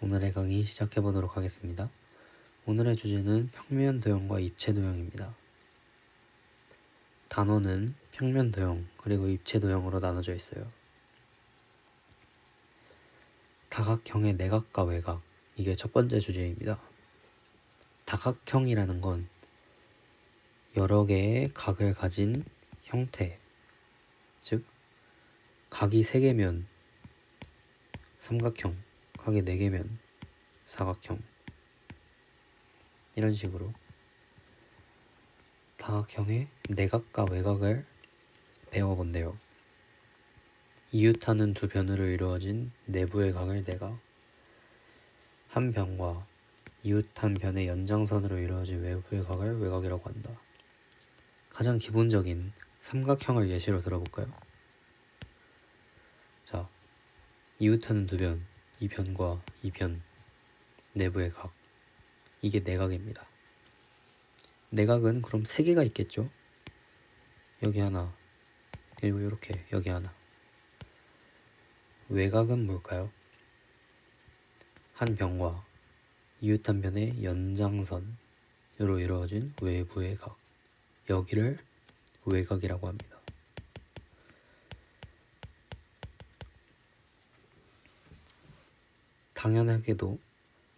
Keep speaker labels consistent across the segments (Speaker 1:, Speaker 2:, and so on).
Speaker 1: 오늘의 강의 시작해 보도록 하겠습니다. 오늘의 주제는 평면 도형과 입체 도형입니다. 단원은 평면 도형 그리고 입체 도형으로 나눠져 있어요. 다각형의 내각과 외각 이게 첫 번째 주제입니다. 다각형이라는 건 여러 개의 각을 가진 형태, 즉 각이 세 개면 삼각형, 각이 네 개면 사각형 이런 식으로 다각형의 내각과 외각을 배워본대요. 이웃하는 두 변으로 이루어진 내부의 각을 내각, 한 변과 이웃한 변의 연장선으로 이루어진 외부의 각을 외각이라고 한다. 가장 기본적인 삼각형을 예시로 들어볼까요? 자, 이웃하는 두 변, 이 변과 이 변, 내부의 각. 이게 내각입니다. 내각은 그럼 세 개가 있겠죠? 여기 하나, 그리고 이렇게 여기 하나. 외각은 뭘까요? 한 변과 이웃한 변의 연장선으로 이루어진 외부의 각. 여기를 외곽이라고 합니다. 당연하게도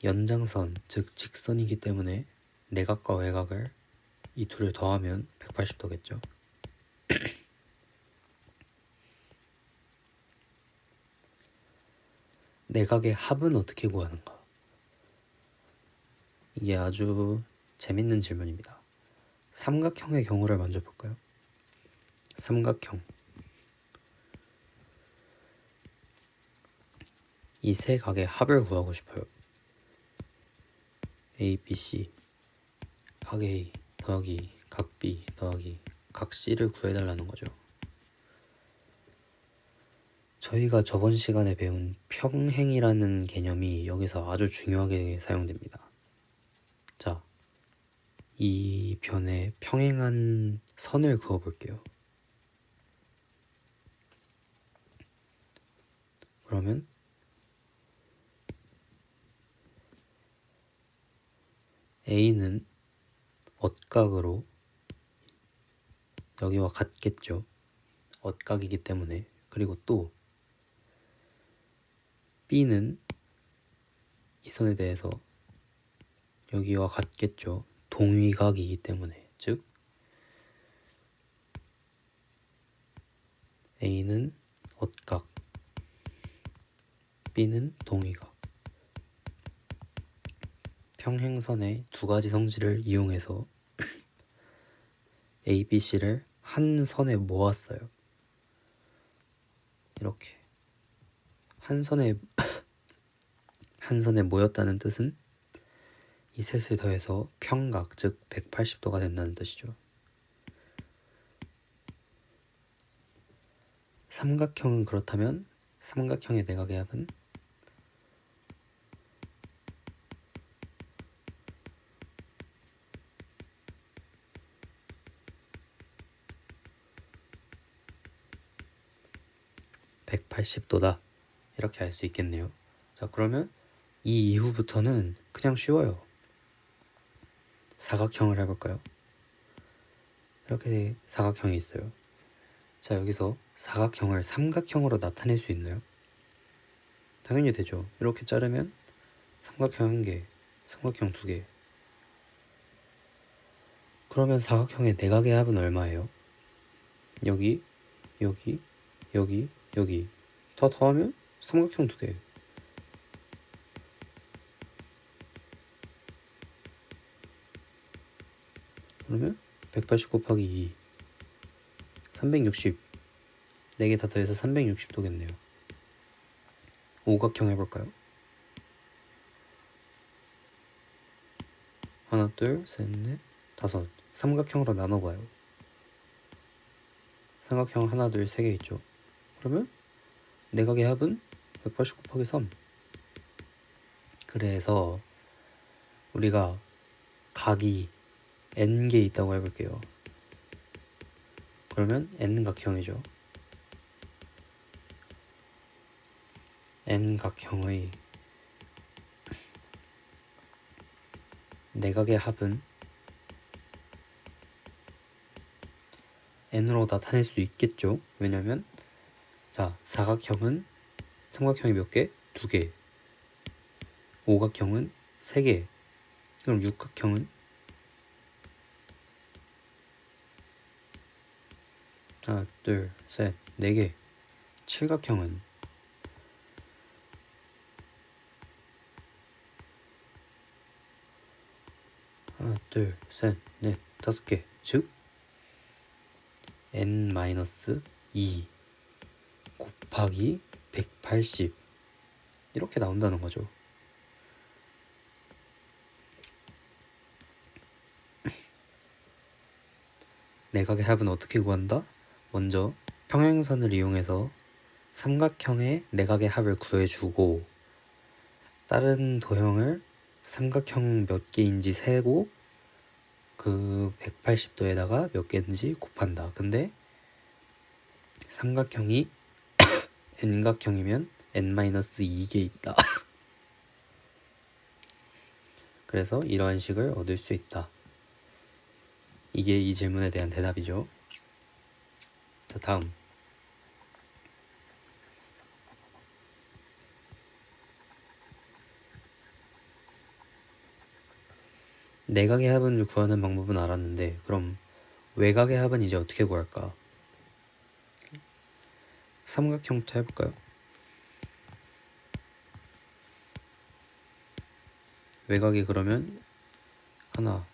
Speaker 1: 연장선, 즉 직선이기 때문에 내각과 외곽을 이 둘을 더하면 180도겠죠. 내각의 합은 어떻게 구하는가? 이게 아주 재밌는 질문입니다. 삼각형의 경우를 먼저 볼까요? 삼각형. 이 세 각의 합을 구하고 싶어요. A, B, C. 각 A 더하기 각 B 더하기 각 C를 구해달라는 거죠. 저희가 저번 시간에 배운 평행이라는 개념이 여기서 아주 중요하게 사용됩니다. 자, 이 변에 평행한 선을 그어 볼게요. 그러면 A는 엇각으로 여기와 같겠죠. 엇각이기 때문에 그리고 또 B는 이 선에 대해서 여기와 같겠죠. 동위각이기 때문에 즉 A는 엇각 B는 동위각 평행선의 두 가지 성질을 이용해서 A, B, C를 한 선에 모았어요. 이렇게 한 선에 한 선에 모였다는 뜻은 이 셋을 더해서 평각, 즉 180도가 된다는 뜻이죠. 삼각형은 그렇다면 삼각형의 내각의 합은 (180도다) 이렇게 알 수 있겠네요. 자 그러면 이 이후부터는 그냥 쉬워요. 사각형을 해볼까요? 이렇게 사각형이 있어요. 자, 여기서 사각형을 삼각형으로 나타낼 수 있나요? 당연히 되죠. 이렇게 자르면 삼각형 한 개, 삼각형 두 개. 그러면 사각형의 내각의 합은 얼마예요? 여기, 여기, 여기, 여기. 다 더하면 삼각형 두 개. 그러면 180 곱하기 2 360 4개 다 더해서 360도겠네요. 오각형 해볼까요? 하나 둘셋넷 다섯. 삼각형으로 나눠봐요. 삼각형 하나 둘 세 개 있죠? 그러면 내각의 합은 180 곱하기 3 그래서 우리가 각이 n개 있다고 해볼게요. 그러면 n각형이죠. n각형의 내각의 합은 n으로 나타낼 수 있겠죠. 왜냐면 자 사각형은 삼각형이 몇 개? 두 개. 오각형은 세 개. 그럼 육각형은 하나, 둘, 셋, 네 개. 칠각형은 하나, 둘, 셋, 넷, 다섯 개. 즉 n-2 곱하기 180 이렇게 나온다는 거죠. 내각의 합은 어떻게 구한다? 먼저 평행선을 이용해서 삼각형의 내각의 합을 구해주고 다른 도형을 삼각형 몇 개인지 세고 그 180도에다가 몇 개인지 곱한다. 근데 삼각형이 n각형이면 n-2개 있다. 그래서 이러한 식을 얻을 수 있다. 이게 이 질문에 대한 대답이죠. 자, 다음. 내각의 합을 구하는 방법은 알았는데 그럼 외각의 합은 이제 어떻게 구할까? 삼각형부터 해볼까요? 외곽이 그러면 하나,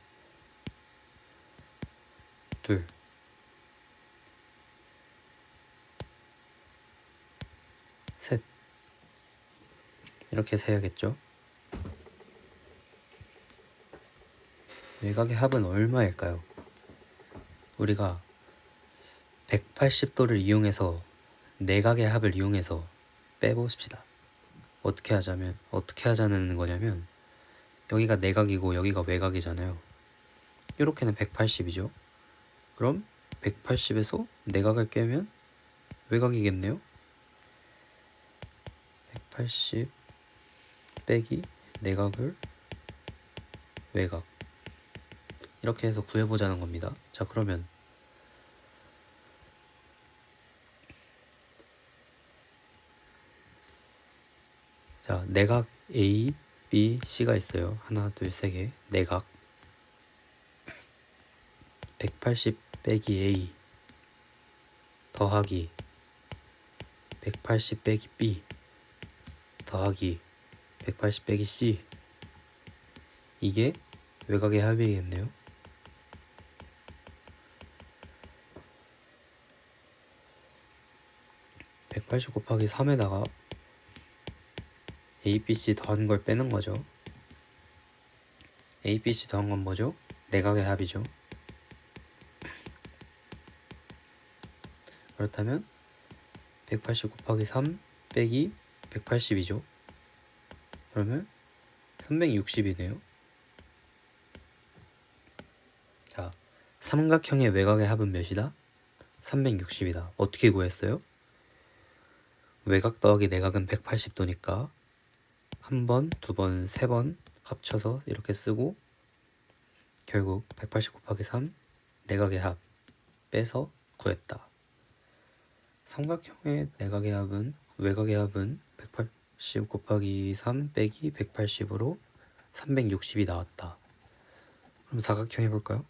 Speaker 1: 둘, 셋 이렇게 세야겠죠? 외곽의 합은 얼마일까요? 우리가 180도를 이용해서 내각의 합을 이용해서 빼봅시다. 어떻게 하자면 어떻게 하자는 거냐면 여기가 내각이고 여기가 외곽이잖아요. 이렇게는 180이죠. 그럼 180에서 내각을 깨면 외곽이겠네요. 180 빼기 내각을 외곽 이렇게 해서 구해보자는 겁니다. 자 그러면 자 내각 A, B, C가 있어요. 하나, 둘, 세 개. 내각 180 빼기 A 더하기 180 빼기 B 더하기 180 빼기 C 이게 외곽의 합이겠네요. (180) 곱하기 3에다가 a, b, c 더한 걸 빼는 거죠. a, b, c 더한 건 뭐죠? 내각의 합이죠. 그렇다면 180 곱하기 3 빼기 180이죠. 그러면 360이네요. 자, 삼각형의 외곽의 합은 몇이다? 360이다. 어떻게 구했어요? 외곽 더하기 내각은 180도니까 한 번, 두 번, 세 번 합쳐서 이렇게 쓰고 결국 180 곱하기 3 내각의 합 빼서 구했다. 삼각형의 내각의 합은 외곽의 합은 180 곱하기 3 빼기 180으로 360이 나왔다. 그럼 사각형 해볼까요?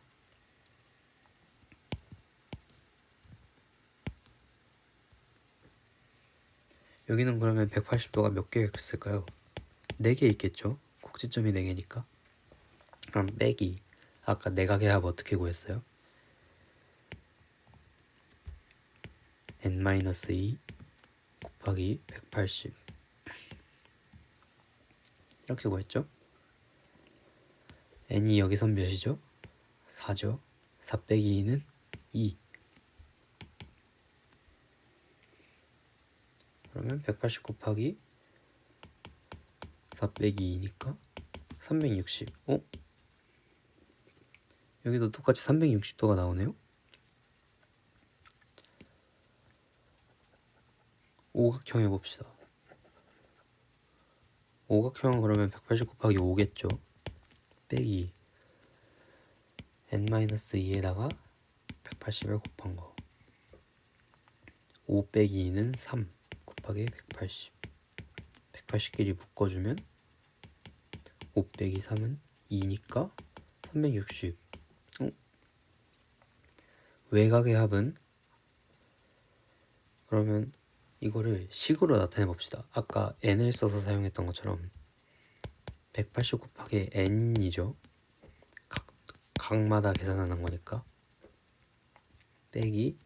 Speaker 1: 여기는 그러면 180도가 몇개 있을까요? 4개 있겠죠? 꼭지점이 4개니까. 그럼 빼기. 아까 내각의 합 어떻게 구했어요? n-2 곱하기 180 이렇게 구했죠? n이 여기선 몇이죠? 4죠? 4 빼기 2는 2 그러면 180 곱하기 4 빼기 2니까 360 어? 여기도 똑같이 360도가 나오네요 오각형 해봅시다. 오각형은 그러면 180 곱하기 5겠죠. 빼기 n-2에다가 180을 곱한 거. 5 빼기 2는 3 곱하기 180. 180끼리 묶어주면 5 빼기 3은 2니까 360. 어? 외곽의 합은 그러면 이거를 식으로 나타내 봅시다. 아까 n을 써서 사용했던 것처럼 180 곱하기 n이죠. 각, 각마다 계산하는 거니까 빼기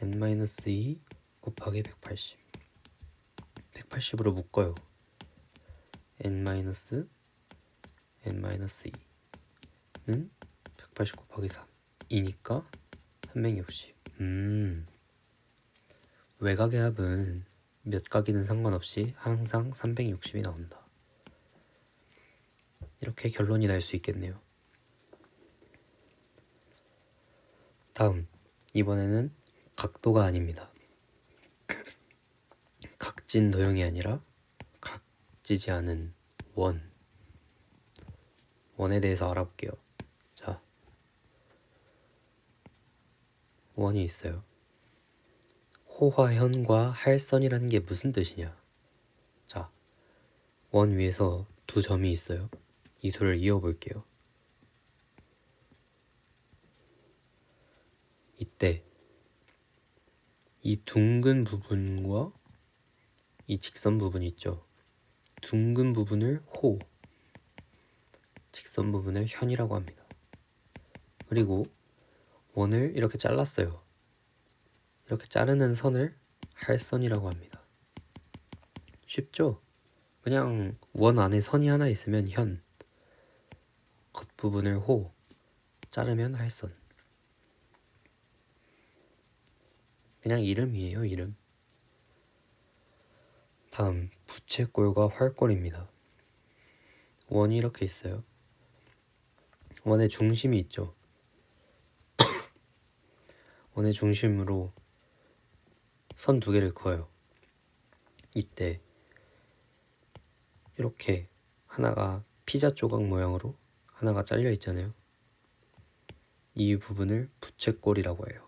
Speaker 1: n-2 곱하기 180 180으로 묶어요. n 마이너스 n-2는 180 곱하기 3 2니까 360 음. 외곽의 합은 몇 각이든 상관없이 항상 360이 나온다. 이렇게 결론이 날 수 있겠네요. 다음, 이번에는 각도가 아닙니다. 각진 도형이 아니라 각지지 않은 원. 원에 대해서 알아볼게요. 자, 원이 있어요. 호화현과 할선이라는 게 무슨 뜻이냐? 자, 원 위에서 두 점이 있어요. 이 둘을 이어볼게요. 이때 이 둥근 부분과 이 직선 부분 있죠. 둥근 부분을 호, 직선 부분을 현이라고 합니다. 그리고 원을 이렇게 잘랐어요. 이렇게 자르는 선을 할선이라고 합니다. 쉽죠? 그냥 원 안에 선이 하나 있으면 현, 겉부분을 호, 자르면 할선. 그냥 이름이에요, 이름. 다음, 부채꼴과 활꼴입니다. 원이 이렇게 있어요. 원의 중심이 있죠. 원의 중심으로 선 두 개를 그어요. 이때 이렇게 하나가 피자 조각 모양으로 하나가 잘려 있잖아요. 이 부분을 부채꼴이라고 해요.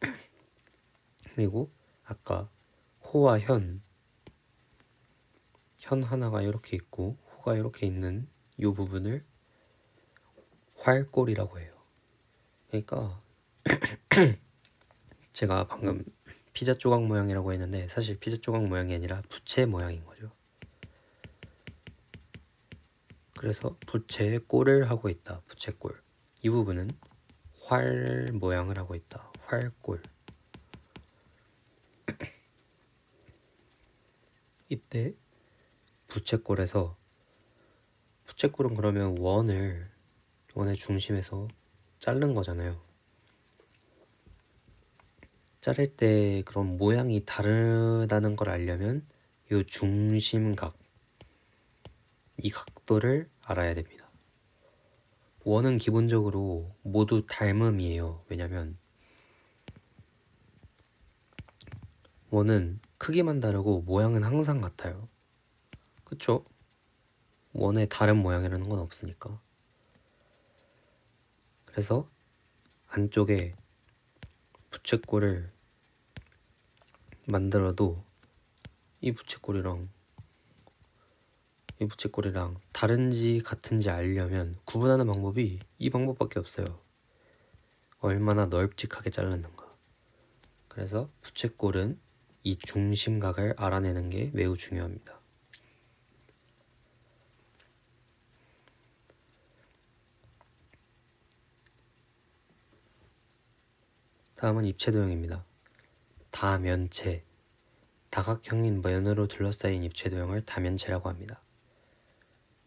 Speaker 1: 그리고 아까 호와 현, 현 하나가 이렇게 있고 호가 이렇게 있는 이 부분을 활꼴이라고 해요. 그러니까 제가 방금 피자 조각 모양이라고 했는데 사실 피자 조각 모양이 아니라 부채 모양인 거죠. 그래서 부채의 꼴을 하고 있다. 부채꼴. 이 부분은 활 모양을 하고 있다. 활꼴. 이때 부채꼴에서 부채꼴은 그러면 원을 원의 중심에서 자른 거잖아요. 자를 때 그런 모양이 다르다는 걸 알려면 이 중심각 이 각도를 알아야 됩니다. 원은 기본적으로 모두 닮음이에요. 왜냐면 원은 크기만 다르고 모양은 항상 같아요. 그쵸? 원의 다른 모양이라는 건 없으니까. 그래서 안쪽에 부채꼴을 만들어도 이 부채꼴이랑 이 부채꼴이랑 다른지 같은지 알려면 구분하는 방법이 이 방법밖에 없어요. 얼마나 넓직하게 잘랐는가. 그래서 부채꼴은 이 중심각을 알아내는 게 매우 중요합니다. 다음은 입체도형입니다. 다면체 다각형인 면으로 둘러싸인 입체도형을 다면체라고 합니다.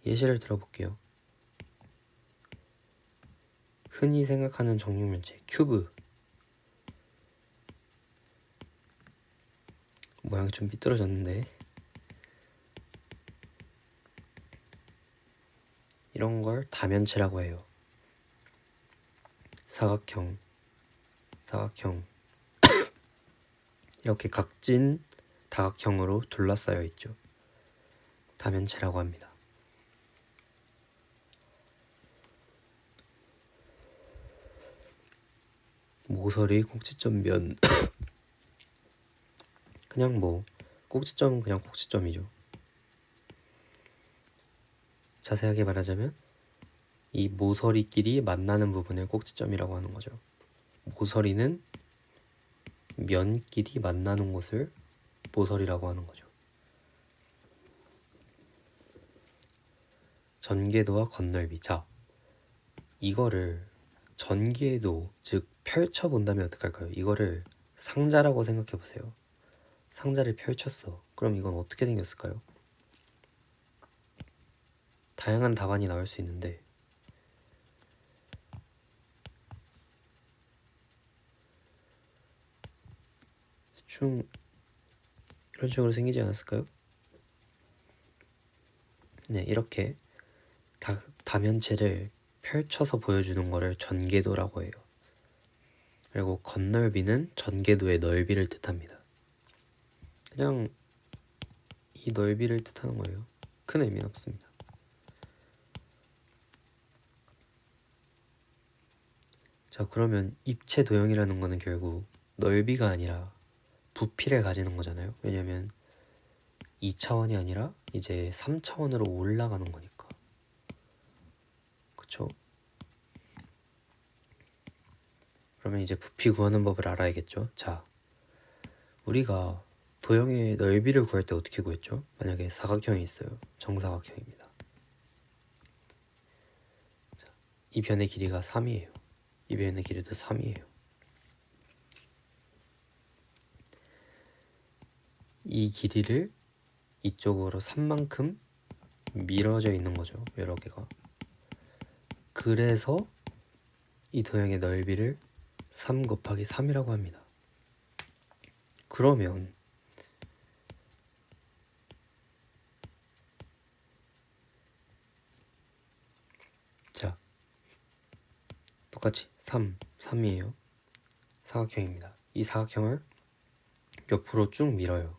Speaker 1: 예시를 들어볼게요. 흔히 생각하는 정육면체 큐브 모양이 좀 삐뚤어졌는데 이런 걸 다면체라고 해요. 사각형, 사각형 이렇게 각진 다각형으로 둘러싸여 있죠. 다면체라고 합니다. 모서리, 꼭지점, 면 그냥 뭐 꼭지점은 그냥 꼭지점이죠. 자세하게 말하자면 이 모서리끼리 만나는 부분을 꼭지점이라고 하는 거죠. 모서리는 면끼리 만나는 곳을 모서리라고 하는 거죠. 전개도와 건널비. 자, 이거를 전개도, 즉 펼쳐 본다면 어떡할까요? 이거를 상자라고 생각해 보세요. 상자를 펼쳤어. 그럼 이건 어떻게 생겼을까요? 다양한 답안이 나올 수 있는데 대충 이런 식으로 생기지 않았을까요? 네, 이렇게 다, 다면체를 펼쳐서 보여주는 거를 전개도라고 해요. 그리고 건널비는 전개도의 넓이를 뜻합니다. 그냥 이 넓이를 뜻하는 거예요. 큰 의미는 없습니다. 자, 그러면 입체 도형이라는 거는 결국 넓이가 아니라 부피를 가지는 거잖아요. 왜냐면 2차원이 아니라 이제 3차원으로 올라가는 거니까. 그쵸? 그러면 이제 부피 구하는 법을 알아야겠죠. 자, 우리가 도형의 넓이를 구할 때 어떻게 구했죠? 만약에 사각형이 있어요. 정사각형입니다. 자, 이 변의 길이가 3이에요. 이 변의 길이도 3이에요. 이 길이를 이쪽으로 3만큼 밀어져 있는 거죠. 여러 개가. 그래서 이 도형의 넓이를 3 곱하기 3이라고 합니다. 그러면 자 똑같이 3, 3이에요. 사각형입니다. 이 사각형을 옆으로 쭉 밀어요.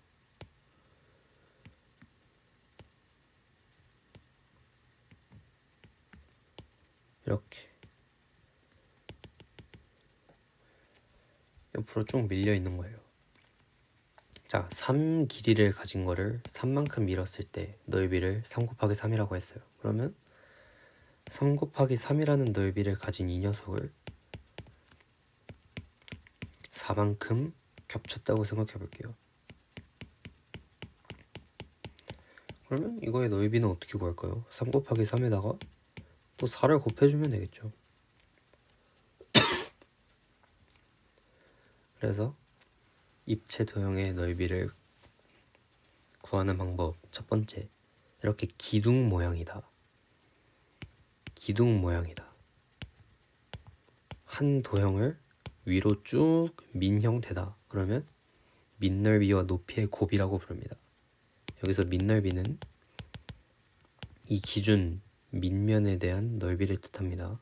Speaker 1: 이렇게 옆으로 쭉 밀려 있는 거예요. 자, 3 길이를 가진 거를 3만큼 밀었을 때 넓이를 3 곱하기 3이라고 했어요. 그러면 3 곱하기 3이라는 넓이를 가진 이 녀석을 4만큼 겹쳤다고 생각해 볼게요. 그러면 이거의 넓이는 어떻게 구할까요? 3 곱하기 3에다가 또 4를 곱해주면 되겠죠. 그래서 입체 도형의 넓이를 구하는 방법 첫 번째 이렇게 기둥 모양이다. 기둥 모양이다. 한 도형을 위로 쭉 민 형태다. 그러면 민 넓이와 높이의 곱이라고 부릅니다. 여기서 민 넓이는 이 기준 밑면에 대한 넓이를 뜻합니다.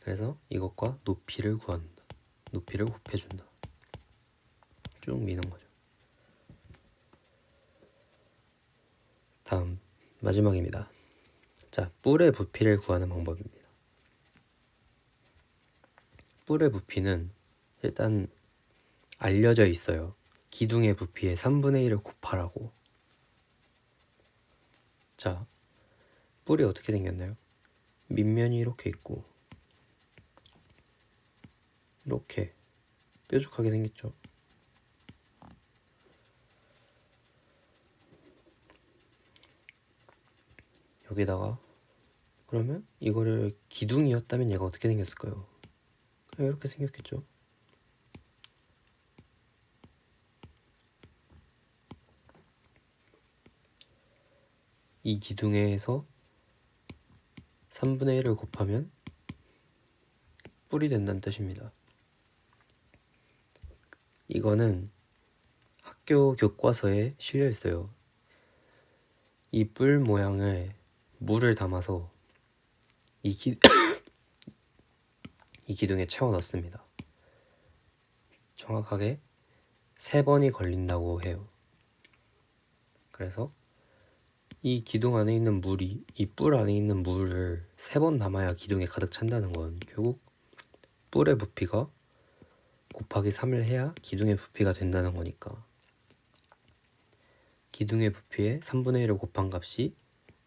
Speaker 1: 그래서 이것과 높이를 구한다. 높이를 곱해준다. 쭉 미는 거죠. 다음 마지막입니다. 자, 뿔의 부피를 구하는 방법입니다. 뿔의 부피는 일단 알려져 있어요. 기둥의 부피의 3분의 1을 곱하라고. 자, 뿔이 어떻게 생겼나요? 밑면이 이렇게 있고 이렇게 뾰족하게 생겼죠. 여기다가 그러면 이거를 기둥이었다면 얘가 어떻게 생겼을까요? 이렇게 생겼겠죠. 이 기둥에서 3분의 1을 곱하면 뿔이 된다는 뜻입니다. 이거는 학교 교과서에 실려 있어요. 이 뿔 모양을 물을 담아서 이, 기... 이 기둥에 채워 넣습니다. 정확하게 세 번이 걸린다고 해요. 그래서 이 기둥 안에 있는 물이 이 뿔 안에 있는 물을 세 번 담아야 기둥에 가득 찬다는 건 결국 뿔의 부피가 곱하기 3을 해야 기둥의 부피가 된다는 거니까 기둥의 부피에 3분의 1을 곱한 값이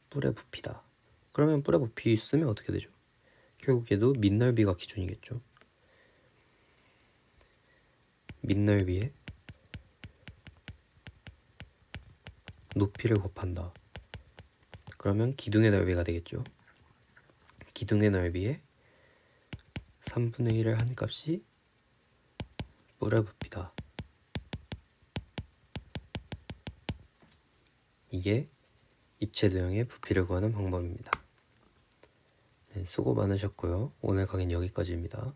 Speaker 1: 뿔의 부피다. 그러면 뿔의 부피 쓰면 어떻게 되죠? 결국 얘도 밑넓이가 기준이겠죠. 밑넓이에 높이를 곱한다. 그러면 기둥의 넓이가 되겠죠. 기둥의 넓이에 3분의 1을 한 값이 뿔의 부피다. 이게 입체 도형의 부피를 구하는 방법입니다. 네, 수고 많으셨고요. 오늘 강의는 여기까지입니다.